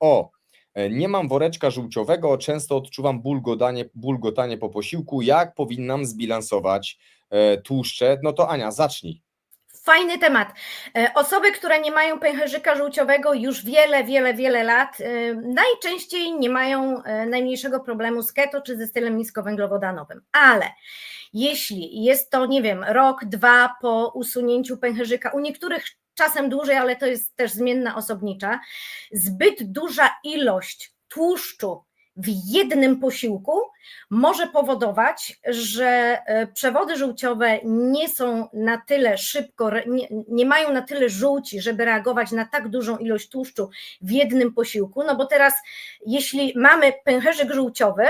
O, e, nie mam woreczka żółciowego, często odczuwam bulgotanie, bulgotanie po posiłku. Jak powinnam zbilansować e, tłuszcze? No to Ania, zacznij. Fajny temat. E, Osoby, które nie mają pęcherzyka żółciowego już wiele, wiele, wiele lat, najczęściej nie mają najmniejszego problemu z keto czy ze stylem niskowęglowodanowym. Ale jeśli jest to, nie wiem, rok, dwa po usunięciu pęcherzyka, u niektórych czasem dłużej, ale to jest też zmienna osobnicza, zbyt duża ilość tłuszczu w jednym posiłku może powodować, że e, przewody żółciowe nie są na tyle szybko, nie, nie mają na tyle żółci, żeby reagować na tak dużą ilość tłuszczu w jednym posiłku. No bo teraz, jeśli mamy pęcherzyk żółciowy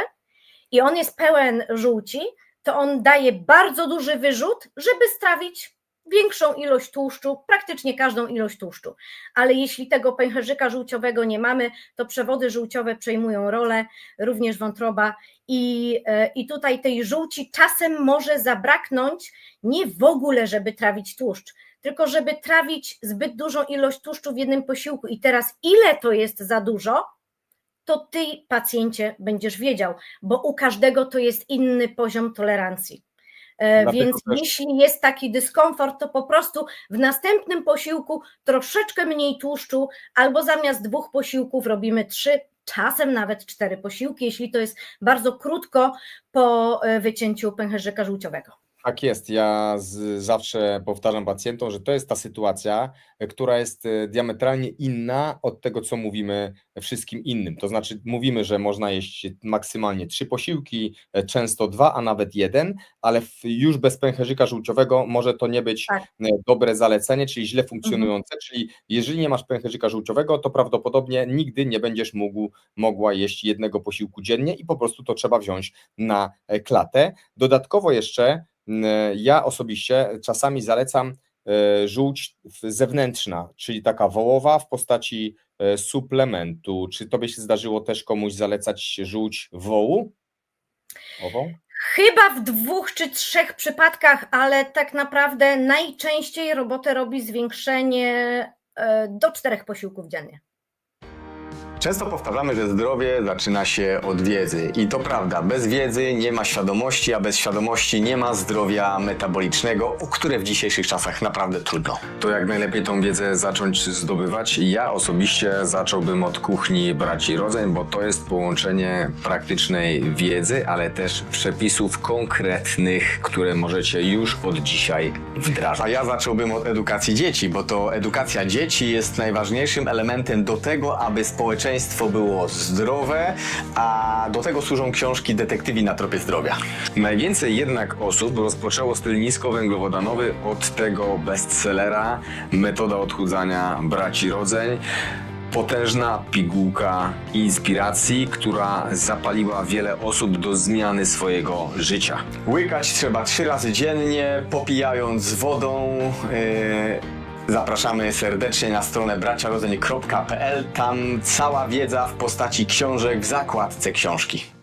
i on jest pełen żółci, to on daje bardzo duży wyrzut, żeby strawić większą ilość tłuszczu, praktycznie każdą ilość tłuszczu. Ale jeśli tego pęcherzyka żółciowego nie mamy, to przewody żółciowe przejmują rolę, również wątroba i, e, i tutaj tej żółci czasem może zabraknąć nie w ogóle, żeby trawić tłuszcz, tylko żeby trawić zbyt dużą ilość tłuszczu w jednym posiłku. I teraz ile to jest za dużo, to ty pacjencie będziesz wiedział, bo u każdego to jest inny poziom tolerancji. E, Dlatego Więc też- jeśli jest taki dyskomfort, to po prostu w następnym posiłku troszeczkę mniej tłuszczu, albo zamiast dwóch posiłków robimy trzy, czasem nawet cztery posiłki, jeśli to jest bardzo krótko po e, wycięciu pęcherzyka żółciowego. Tak jest. Ja z, zawsze powtarzam pacjentom, że to jest ta sytuacja, e, która jest e, diametralnie inna od tego, co mówimy wszystkim innym. To znaczy, mówimy, że można jeść maksymalnie trzy posiłki, e, często dwa, a nawet jeden, ale już bez pęcherzyka żółciowego może to nie być Tak. dobre zalecenie, czyli źle funkcjonujące. Czyli jeżeli nie masz pęcherzyka żółciowego, to prawdopodobnie nigdy nie będziesz mógł, mogła jeść jednego posiłku dziennie i po prostu to trzeba wziąć na klatę. Dodatkowo jeszcze Ja osobiście czasami zalecam e, żółć zewnętrzna, czyli taka wołowa w postaci e, suplementu. Czy tobie się zdarzyło też komuś zalecać żółć wołu? Ową? Chyba w dwóch czy trzech przypadkach, ale tak naprawdę najczęściej robotę robi zwiększenie do czterech posiłków dziennie. Często powtarzamy, że zdrowie zaczyna się od wiedzy. I to prawda, bez wiedzy nie ma świadomości, a bez świadomości nie ma zdrowia metabolicznego, o które w dzisiejszych czasach naprawdę trudno. To jak najlepiej tą wiedzę zacząć zdobywać? Ja osobiście zacząłbym od kuchni braci Rodzeń, bo to jest połączenie praktycznej wiedzy, ale też przepisów konkretnych, które możecie już od dzisiaj wdrażać. A ja zacząłbym od edukacji dzieci, bo to edukacja dzieci jest najważniejszym elementem do tego, aby społeczeństwo było zdrowe, a do tego służą książki Detektywi na tropie zdrowia. Najwięcej jednak osób rozpoczęło styl niskowęglowodanowy od tego bestsellera Metoda odchudzania braci Rodzeń. Potężna pigułka inspiracji, która zapaliła wiele osób do zmiany swojego życia. Łykać trzeba trzy razy dziennie, popijając wodą. Yy, Zapraszamy serdecznie na stronę braciarodzeń.pl. Tam cała wiedza w postaci książek w zakładce książki.